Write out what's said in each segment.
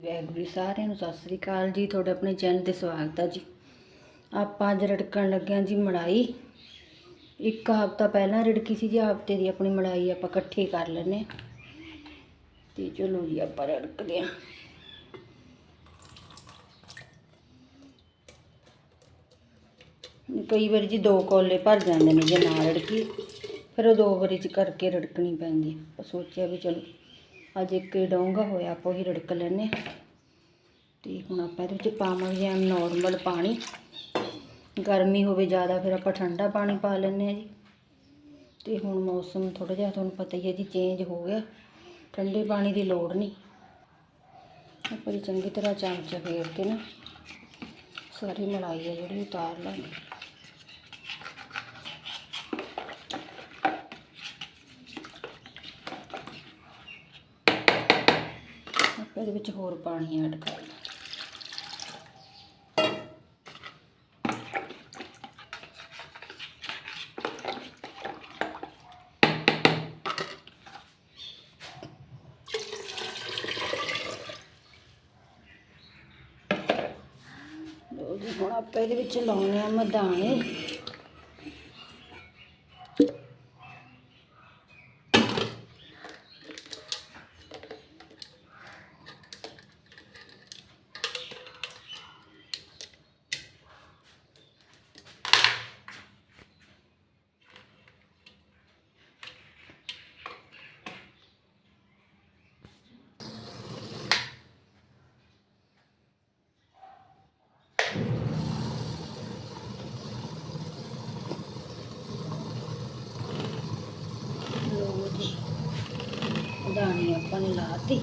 ਵੈਗੁਰੂ ਜੀ, ਸਾਰਿਆਂ ਨੂੰ ਸਤਿ ਸ੍ਰੀ ਅਕਾਲ ਜੀ ਤੁਹਾਡੇ ਆਪਣੇ ਚੈਨਲ ਤੇ ਸਵਾਗਤ ਹੈ ਜੀ। ਆਪਾਂ ਅੱਜ ਰੜਕਣ ਲੱਗਿਆ ਜੀ ਮੜਾਈ। ਇੱਕ ਹਫ਼ਤਾ ਪਹਿਲਾਂ ਰੜਕੀ ਸੀ ਜੀ ਹਫ਼ਤੇ ਦੀ ਆਪਣੀ ਮੜਾਈ ਆਪਾਂ ਇਕੱਠੀ ਕਰ ਲੈਨੇ ਆਂ। ਤੇ ਚਲੋ ਜੀ ਆਪਾਂ ਰੜਕਦੇ ਆਂ ਕਈ ਵਾਰੀ ਜੀ ਦੋ ਕੋਲੇ ਭਰ ਜਾਂਦੇ ਨੇ ਜੇ ਨਾ ਰੜਕੀ ਫਿਰ ਉਹ ਦੋ ਵਾਰੀ ਚ ਕਰਕੇ ਰੜਕਣੀ ਪੈਂਦੀ ਆਪਾਂ ਸੋਚਿਆ ਵੀ ਚਲੋ ਅੱਜ ਇੱਕ ਡੋਂਗਾ ਹੋਇਆ, ਆਪਾਂ ਉਹੀ ਰੜਕ ਲੈਨੇ ਆਂ। ਤੇ ਹੁਣ ਆਪਾਂ ਇਹਦੇ ਵਿੱਚ ਪਾਵਾਂਗੇ ਐਮ ਨੋਰਮਲ ਪਾਣੀ। ਗਰਮੀ ਹੋਵੇ ਜ਼ਿਆਦਾ, ਫਿਰ ਆਪਾਂ ਠੰਡਾ ਪਾਣੀ ਪਾ ਲੈਂਦੇ ਆ ਜੀ। ਤੇ ਹੁਣ ਮੌਸਮ ਥੋੜਾ ਜਿਹਾ ਤੁਹਾਨੂੰ ਪਤਾ ਹੀ ਹੈ ਜੀ ਚੇਂਜ ਹੋ ਗਿਆ। ਠੰਡੇ ਪਾਣੀ ਦੀ ਲੋੜ ਨਹੀਂ। ਆਪਾਂ ਜੀ ਚੰਗੀ ਤਰ੍ਹਾਂ ਚਮਚ ਫੇਰ ਕੇ ਨਾ, ਸਾਰੀ ਮਲਾਈ ਹੈ ਜਿਹੜੀ ਉਤਾਰ ਲਾਂਗੇ ਆਪਾਂ ਇਹਦੇ ਵਿੱਚ ਹੋਰ ਪਾਣੀ ਐਡ ਕਰ ਲਓ ਜੀ, ਹੁਣ ਆਪਾਂ ਇਹਦੇ ਵਿੱਚ ਲਾਉਣੇ ਆ ਮਧਾਣੇ ਲਓ ਜੀ ਮਧਾਣੀ ਆਪਾਂ ਨੇ ਲਾਤੀ।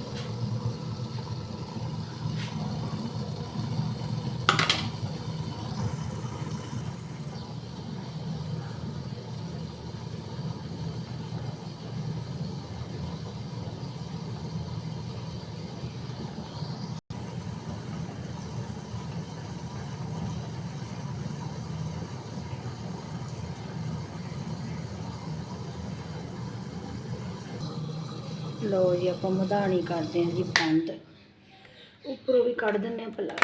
ਲਓ ਜੀ, ਆਪਾਂ ਮਧਾਣੀ ਕਰਦੇ ਹਾਂ ਜੀ ਬੰਦ। ਉੱਪਰੋਂ ਵੀ ਕੱਢ ਦਿੰਦੇ ਹਾਂ ਪਲਾ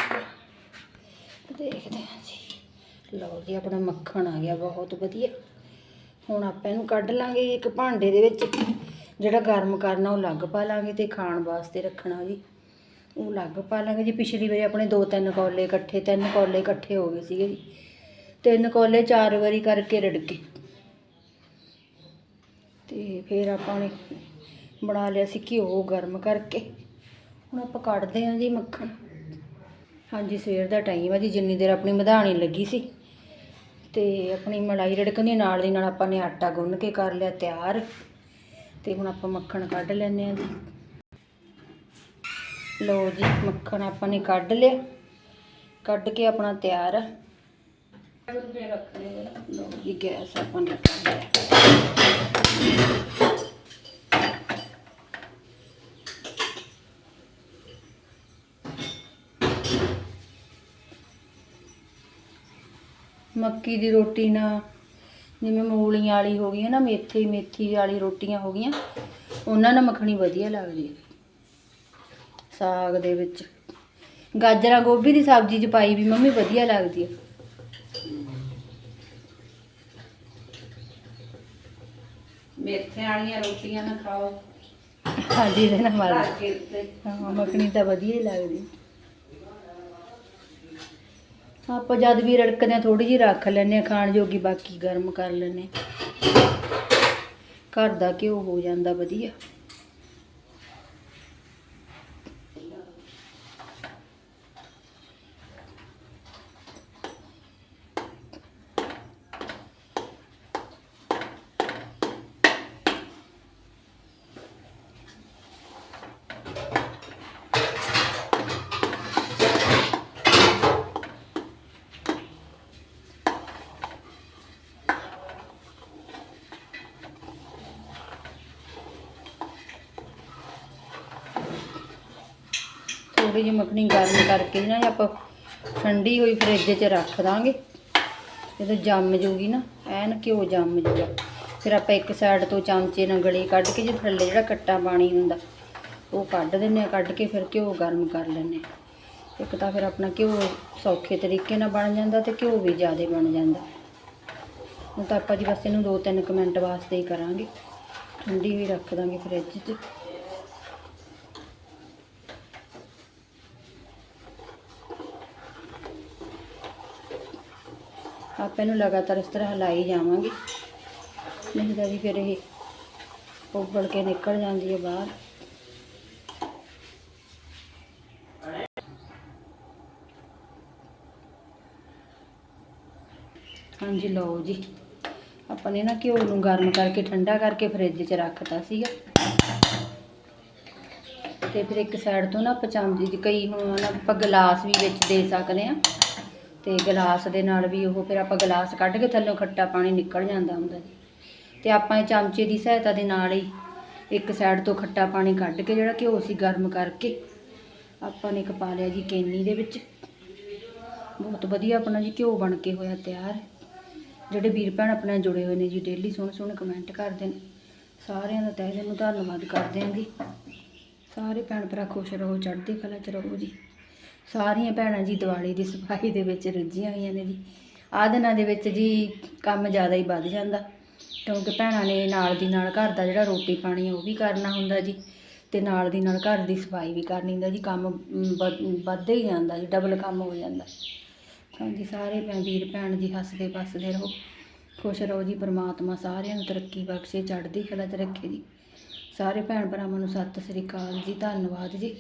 ਦੇਖਦੇ ਹਾਂ ਜੀ। ਲਓ ਜੀ, ਆਪਣਾ ਮੱਖਣ ਆ ਗਿਆ, ਬਹੁਤ ਵਧੀਆ। ਹੁਣ ਆਪਾਂ ਇਹਨੂੰ ਕੱਢ ਲਾਂਗੇ ਇੱਕ ਭਾਂਡੇ ਦੇ ਵਿੱਚ। ਜਿਹੜਾ ਗਰਮ ਕਰਨਾ, ਉਹ ਲੱਗ ਪਾ ਲਾਂਗੇ ਤੇ ਖਾਣ ਵਾਸਤੇ ਰੱਖਣਾ ਜੀ ਉਹ ਲੱਗ ਪਾ ਲਾਂਗੇ ਜੀ। ਪਿਛਲੀ ਵਾਰੀ ਆਪਣੇ ਦੋ ਤਿੰਨ ਕੌਲੇ ਇਕੱਠੇ, ਤਿੰਨ ਕੌਲੇ ਇਕੱਠੇ ਹੋ ਗਏ ਸੀਗੇ ਜੀ। ਤਿੰਨ ਕੌਲੇ ਚਾਰ ਵਾਰੀ ਕਰਕੇ ਰੜਕੇ। ਤੇ ਫਿਰ ਆਪਾਂ ਨੇ ਬਣਾ ਲਿਆ ਸੀ ਘਿਓ ਗਰਮ ਕਰਕੇ। ਹੁਣ ਆਪਾਂ ਕੱਢਦੇ ਹਾਂ ਜੀ ਮੱਖਣ। ਹਾਂਜੀ, ਸਵੇਰ ਦਾ ਟਾਈਮ ਹੈ ਜੀ, ਜਿੰਨੀ ਦੇਰ ਆਪਣੀ ਮਧਾਣੀ ਲੱਗੀ ਸੀ। ਤੇ ਆਪਣੀ ਮਲਾਈ ਰੜਕਣੀ, ਨਾਲ ਦੀ ਨਾਲ ਆਪਾਂ ਨੇ ਆਟਾ ਗੁੰਨ ਕੇ ਕਰ ਲਿਆ ਤਿਆਰ। ਤੇ ਹੁਣ ਆਪਾਂ ਮੱਖਣ ਕੱਢ ਲੈਂਦੇ ਹਾਂ ਜੀ। ਲਓ ਜੀ, ਮੱਖਣ ਆਪਾਂ ਨੇ ਕੱਢ ਲਿਆ। ਕੱਢ ਕੇ ਆਪਣਾ ਤਿਆਰ। ਹੈ ਲਓ ਜੀ, ਗੈਸ ਆਪਾਂ ਨੇ ਕਰ ਲਿਆ। ਮੱਕੀ ਦੀ ਰੋਟੀ ਨਾਲ ਜਿਵੇਂ ਮੂਲੀਆਂ ਵਾਲੀ ਹੋ ਗਈ ਨਾ ਮੇਥੀ ਮੇਥੀ ਵਾਲੀ ਰੋਟੀਆਂ ਹੋ ਗਈਆਂ ਉਹਨਾਂ ਨਾਲ ਮੱਖਣੀ ਵਧੀਆ ਲੱਗਦੀ ਹੈ। ਸਾਗ ਦੇ ਵਿੱਚ। ਗਾਜਰਾਂ ਗੋਭੀ ਦੀ ਸਬਜ਼ੀ ਚ ਪਾਈ ਵੀ ਮੰਮੀ ਵਧੀਆ ਲੱਗਦੀ ਹੈ। ਮੇਥਿਆਂ ਵਾਲੀਆਂ ਰੋਟੀਆਂ ਨਾ ਖਾਓ। ਹਾਂਜੀ ਇਹਦੇ ਨਾਲ ਮਾਰ ਹਾਂ ਮੱਖਣੀ ਤਾਂ ਵਧੀਆ ਹੀ ਲੱਗਦੀ। ਆਪਾਂ ਜਦ ਵੀ ਰੜਕਦੇ ਆ ਥੋੜੀ ਜਿਹੀ ਰੱਖ ਲੈਨੇ ਆ ਖਾਣ ਜੋਗੀ ਬਾਕੀ ਗਰਮ ਕਰ ਲੈਨੇ ਘਰ ਦਾ ਘਿਓ ਹੋ ਜਾਂਦਾ ਵਧੀਆ। ਥੋੜੀ ਜਿਹੀ ਮੱਖਣੀ ਗਰਮ ਕਰਕੇ ਨਾ ਆਪਾਂ ਠੰਡੀ ਹੋਈ ਫਰਿੱਜ 'ਚ ਰੱਖ ਦਾਂਗੇ। ਜਦੋਂ ਜੰਮ ਜੂਗੀ ਨਾ, ਐਨ ਘਿਓ ਜੰਮ ਜੂਗਾ? ਫਿਰ ਆਪਾਂ ਇੱਕ ਸਾਈਡ ਤੋਂ ਚਮਚੇ ਨਾਲ ਗਲੀ ਕੱਢ ਕੇ ਜੇ ਥੱਲੇ ਜਿਹੜਾ ਕੱਟਾ ਪਾਣੀ ਹੁੰਦਾ, ਉਹ ਕੱਢ ਦਿੰਨੇ ਆ, ਕੱਢ ਕੇ ਫਿਰ ਘਿਓ ਗਰਮ ਕਰ ਲੈਂਦੇ ਹਾਂ। ਇੱਕ ਤਾਂ ਫਿਰ ਆਪਣਾ ਘਿਓ ਸੌਖੇ ਤਰੀਕੇ ਨਾਲ ਬਣ ਜਾਂਦਾ ਤੇ ਘਿਓ ਵੀ ਜ਼ਿਆਦਾ ਬਣ ਜਾਂਦਾ। ਹੁਣ ਤਾਂ ਆਪਾਂ ਜੀ ਬਸ ਇਹਨੂੰ 2-3 ਕੁ ਮਿੰਟ ਵਾਸਤੇ ਹੀ ਕਰਾਂਗੇ। ਠੰਡੀ ਵੀ ਰੱਖ ਦਾਂਗੇ ਫ੍ਰਿਜ 'ਚ। ਆਪਾਂ ਇਹਨੂੰ ਲਗਾਤਾਰ ਇਸ ਤਰ੍ਹਾਂ ਹਿਲਾਈ ਜਾਵਾਂਗੇ। ਨਹੀਂ ਤਾਂ ਜੀ ਫਿਰ ਇਹ ਉਬਲ ਕੇ ਨਿਕਲ ਜਾਂਦੀ ਹੈ ਬਾਹਰ। ਹਾਂਜੀ, ਲਓ ਜੀ। ਆਪਾਂ ਨੇ ਨਾ ਘਿਓ ਨੂੰ ਗਰਮ ਕਰਕੇ, ਠੰਡਾ ਕਰਕੇ ਫ੍ਰਿਜ 'ਚ ਰੱਖਤਾ ਸੀਗਾ। ਤੇ ਫਿਰ ਇੱਕ ਸਾਈਡ ਤੋਂ ਨਾ ਆਪਾਂ ਚਾਂਦੀ ਦੀ ਕਈ ਹੁਣ ਆਪਾਂ ਗਲਾਸ ਵੀ ਵਿੱਚ ਦੇ ਸਕਦੇ ਆ ਤੇ ਗਲਾਸ ਦੇ ਨਾਲ ਵੀ ਉਹ ਫਿਰ ਆਪਾਂ ਗਲਾਸ ਕੱਢ ਕੇ ਥੱਲੋਂ ਖੱਟਾ ਪਾਣੀ ਨਿਕਲ ਜਾਂਦਾ ਹੁੰਦਾ ਜੀ। ਤੇ ਆਪਾਂ ਇਹ ਚਮਚੇ ਦੀ ਸਹਾਇਤਾ ਦੇ ਨਾਲ ਹੀ ਇੱਕ ਸਾਈਡ ਤੋਂ ਖੱਟਾ ਪਾਣੀ ਕੱਢ ਕੇ ਜਿਹੜਾ ਘਿਓ ਸੀ ਗਰਮ ਕਰਕੇ ਆਪਾਂ ਨੇ ਇੱਕ ਪਾ ਲਿਆ ਜੀ ਕੇਨੀ ਦੇ ਵਿੱਚ। ਬਹੁਤ ਵਧੀਆ ਆਪਣਾ ਜੀ ਘਿਓ ਬਣ ਕੇ ਹੋਇਆ ਤਿਆਰ। ਜਿਹੜੇ ਵੀਰ ਭੈਣ ਆਪਣੇ ਜੁੜੇ ਹੋਏ ਨੇ ਜੀ ਡੇਲੀ ਸੋਹਣੇ ਸੋਹਣੇ ਕਮੈਂਟ ਕਰਦੇ ਨੇ। ਸਾਰਿਆਂ ਦਾ ਤਹਿ ਦਿਲ ਧੰਨਵਾਦ ਕਰਦੇ ਹਾਂ ਜੀ। ਸਾਰੇ ਭੈਣ ਭਰਾ ਖੁਸ਼ ਰਹੋ, ਚੜ੍ਹਦੀ ਕਲਾ 'ਚ ਰਹੋ ਜੀ। ਸਾਰੀਆਂ ਭੈਣਾਂ ਜੀ ਦੀਵਾਲੀ ਦੀ ਸਫ਼ਾਈ ਦੇ ਵਿੱਚ ਰੁੱਝੀਆਂ ਹੋਈਆਂ ਨੇ ਜੀ। ਆਹ ਦਿਨਾਂ ਦੇ ਵਿੱਚ ਜੀ ਕੰਮ ਜ਼ਿਆਦਾ ਹੀ ਵੱਧ ਜਾਂਦਾ। ਕਿਉਂਕਿ ਭੈਣਾਂ ਨੇ ਨਾਲ ਦੀ ਨਾਲ ਘਰ ਦਾ ਜਿਹੜਾ ਰੋਟੀ ਪਾਣੀ ਉਹ ਵੀ ਕਰਨਾ ਹੁੰਦਾ ਜੀ ਤੇ ਨਾਲ ਦੀ ਨਾਲ ਘਰ ਦੀ ਸਫ਼ਾਈ ਵੀ ਕਰਨੀ ਹੁੰਦਾ ਜੀ। ਕੰਮ ਅਮ, ਵਧ- ਹੀ ਜਾਂਦਾ ਜੀ ਡਬਲ ਕੰਮ ਹੋ ਜਾਂਦਾ। ਹਾਂਜੀ ਸਾਰੇ ਭੈਣ ਵੀਰ ਭੈਣ ਜੀ ਹੱਸਦੇ ਵੱਸਦੇ ਰਹੋ ਖੁਸ਼ ਰਹੋ ਜੀ ਪਰਮਾਤਮਾ ਸਾਰਿਆਂ ਨੂੰ ਤਰੱਕੀ ਬਖਸ਼ੇ ਚੜ੍ਹਦੀ ਕਲਾ 'ਚ ਰੱਖੇ ਜੀ। ਸਾਰੇ ਭੈਣ ਭਰਾਵਾਂ ਨੂੰ ਸਤਿ ਸ੍ਰੀ ਅਕਾਲ ਜੀ ਧੰਨਵਾਦ ਜੀ।